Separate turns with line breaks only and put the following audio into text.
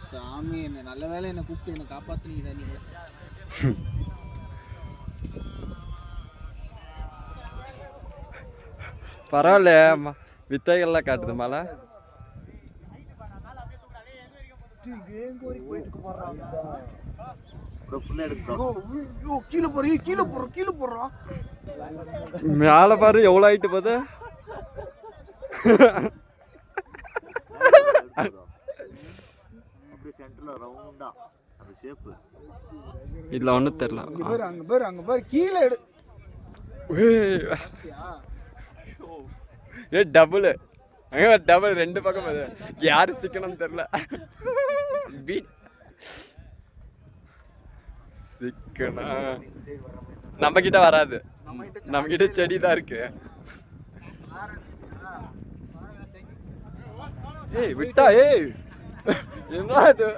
சாமி என்ன நல்ல வேலை என்னை கூப்பிட்டு என்னை காப்பாத்துனீங்கடா நீங்க
பரவாயில்ல வித்தைகள்லாம் காட்டுது மழை
ஐயோ கீழே போறீங்க கீழே போடுறோம் கீழே போடுறோம்
மேலே பாரு எவ்வளோ ஆயிட்டு
அப்படியே சென்டர்ல ரவுண்டா அந்த ஷேப்பு
இதில் ஒன்றும் தெரில
அங்க பாரு அங்க பாரு அங்க பாரு கீழே எடு.
ஏ டபுள் அங்கே டபுள் ரெண்டு பக்கம் போகுது யாரு சிக்கணும்னு தெரில பீட் சிக்கனா? நம்ம கிட்ட வராது. நம்ம கிட்ட செடி தான் இருக்கு. ஏய் விட்டா ஏய். என்ன இது